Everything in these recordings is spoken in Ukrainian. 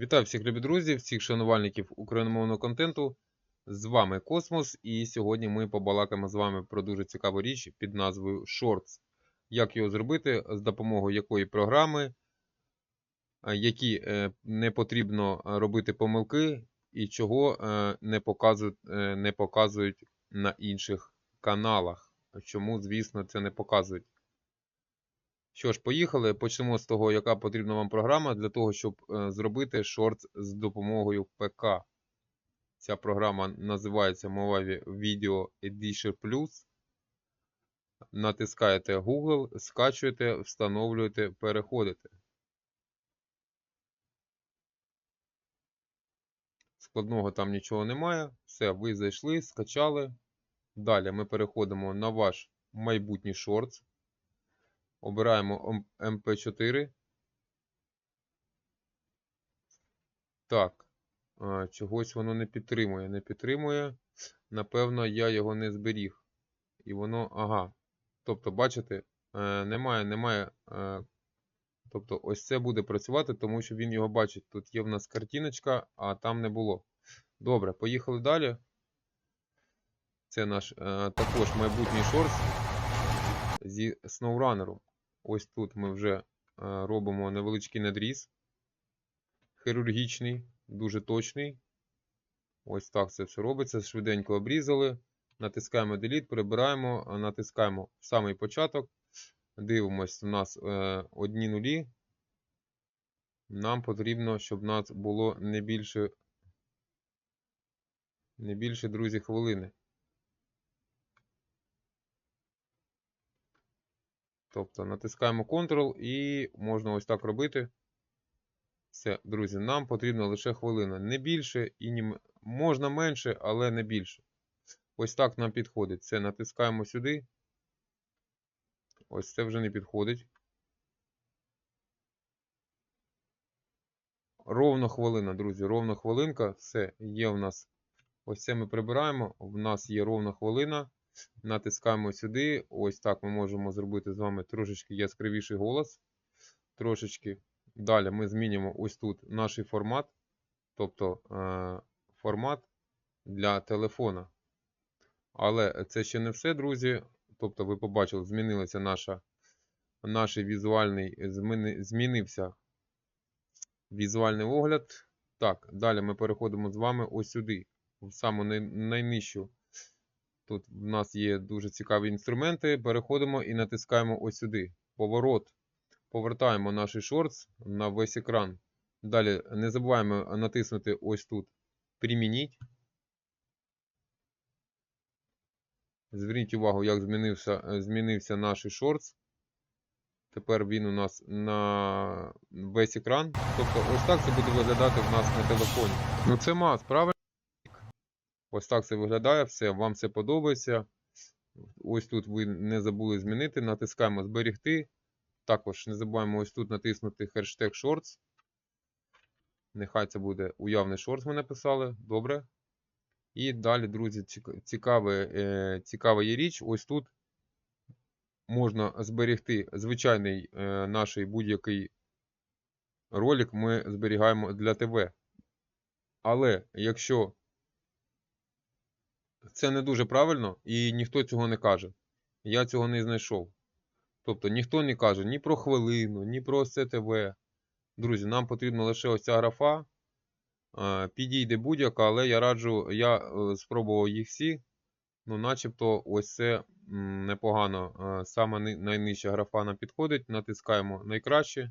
Вітаю всіх любі друзі, всіх шанувальників україномовного контенту. З вами Космос, і сьогодні ми побалакаємо з вами про дуже цікаву річ під назвою Shorts. Як його зробити, з допомогою якої програми, е, які е, не потрібно робити помилки, і чого е, не показують, не показують на інших каналах. Чому, звісно, це не показують. Що ж, поїхали. Почнемо з того, яка потрібна вам програма для того, щоб е, зробити шорт з допомогою ПК. Ця програма називається Movavi Video Edition Plus. Натискаєте Google, скачуєте, встановлюєте, переходите. Складного там нічого немає. Все, ви зайшли, скачали. Далі ми переходимо на ваш майбутній шорт. Обираємо MP4. Так, чогось воно не підтримує. Не підтримує. Напевно, я його не зберіг. І воно, ага. Тобто, бачите, е, немає, немає. е, Тобто, ось це буде працювати, тому що він його бачить. Тут є в нас картиночка, а там не було. Добре, поїхали далі. Це наш е, також майбутній шорт зі SnowRunner. Ось тут ми вже е, робимо невеличкий надріз. Хірургічний, дуже точний. Ось так це все робиться. Швиденько обрізали. Натискаємо Delete, прибираємо, е, натискаємо в самий початок. Дивимось, у нас е, одні нулі. Нам потрібно, щоб нас було не більше, не більше, друзі, хвилини. Тобто натискаємо Ctrl і можна ось так робити. Все, друзі, нам потрібна лише хвилина. Не більше і не можна менше, але не більше. Ось так нам підходить. Це натискаємо сюди. Ось це вже не підходить. Ровно хвилина, друзі, ровно хвилинка. Все, є в нас. Ось це ми прибираємо. В нас є ровна хвилина. Натискаємо сюди. Ось так ми можемо зробити з вами трошечки яскравіший голос. Трошечки. Далі ми змінимо ось тут наш формат. Тобто е, формат для телефона. Але це ще не все, друзі. Тобто, ви побачили, змінилася наша, наш візуальний, зміни- змінився візуальний огляд. Так, далі ми переходимо з вами ось сюди, в саму най- найнижчу. Тут в нас є дуже цікаві інструменти. Переходимо і натискаємо ось сюди. Поворот. Повертаємо наш шортс на весь екран. Далі не забуваємо натиснути ось тут Примініть. Зверніть увагу, як змінився, е, змінився наш шортс. Тепер він у нас на весь екран. Тобто, ось так це буде виглядати в нас на телефоні. Ну це мас, правильно? Ось так це виглядає, все, вам це подобається. Ось тут ви не забули змінити. Натискаємо зберігти. Також не забуваємо ось тут натиснути хештег Shorts. Нехай це буде уявний шортс, ми написали. Добре. І далі, друзі, цікаве, е, цікава є річ. Ось тут можна зберегти звичайний е, наш будь-який ролик ми зберігаємо для ТВ. Але якщо це не дуже правильно і ніхто цього не каже, я цього не знайшов. Тобто ніхто не каже ні про хвилину, ні про СТВ. Друзі, нам потрібна лише ось ця графа. Підійде будь-яка, але я раджу, я е, спробував їх всі. Ну, начебто, ось це непогано. Саме найнижча графа нам підходить. Натискаємо найкраще.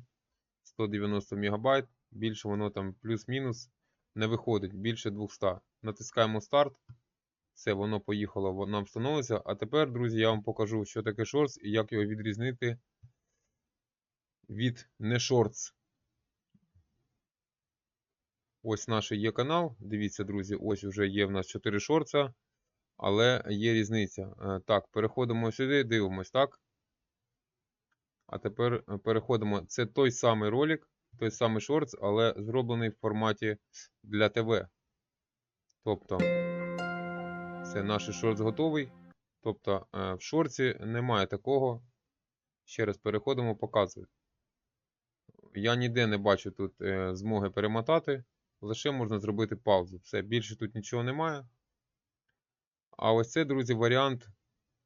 190 МБ. Більше воно там плюс-мінус не виходить. Більше 200. Натискаємо старт. Все, воно поїхало, воно нам встановиться. А тепер, друзі, я вам покажу, що таке шортс і як його відрізнити від не шортс. Ось наш є канал. Дивіться, друзі, ось вже є в нас 4 шорца, але є різниця. Е, Так, переходимо сюди, дивимось, так? А тепер е, переходимо. Це той самий ролик, той самий шортс, але зроблений в форматі для ТВ. Тобто, це наш шортс готовий. Тобто, е, в шорці немає такого. Ще раз переходимо, показую. Я ніде не бачу тут е, змоги перемотати. Лише можна зробити паузу. Все, більше тут нічого немає. А ось це, друзі, варіант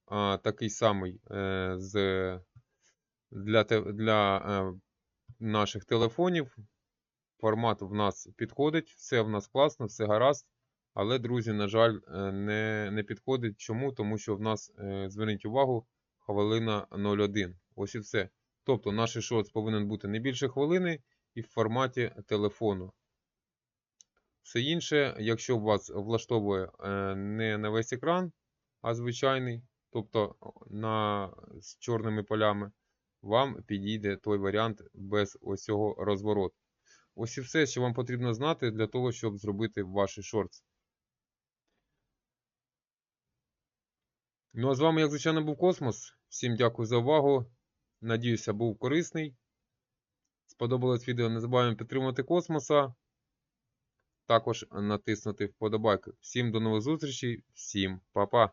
а, такий самий е, з, для, для е, наших телефонів. Формат в нас підходить, все в нас класно, все гаразд. Але, друзі, на жаль, е, не, не підходить. Чому? Тому що в нас, е, зверніть увагу, хвилина 01. Ось і все. Тобто наш шоц повинен бути не більше хвилини і в форматі телефону. Все інше, якщо вас влаштовує е, не на весь екран, а звичайний, тобто на, з чорними полями, вам підійде той варіант без ось цього розвороту. Ось і все, що вам потрібно знати для того, щоб зробити ваші шортс. Ну а з вами, як звичайно, був Космос. Всім дякую за увагу. Надіюся, був корисний. Сподобалось відео. Не забуваємо підтримувати космоса. Також натиснути вподобайки. Всім до нових зустрічей, всім па-па.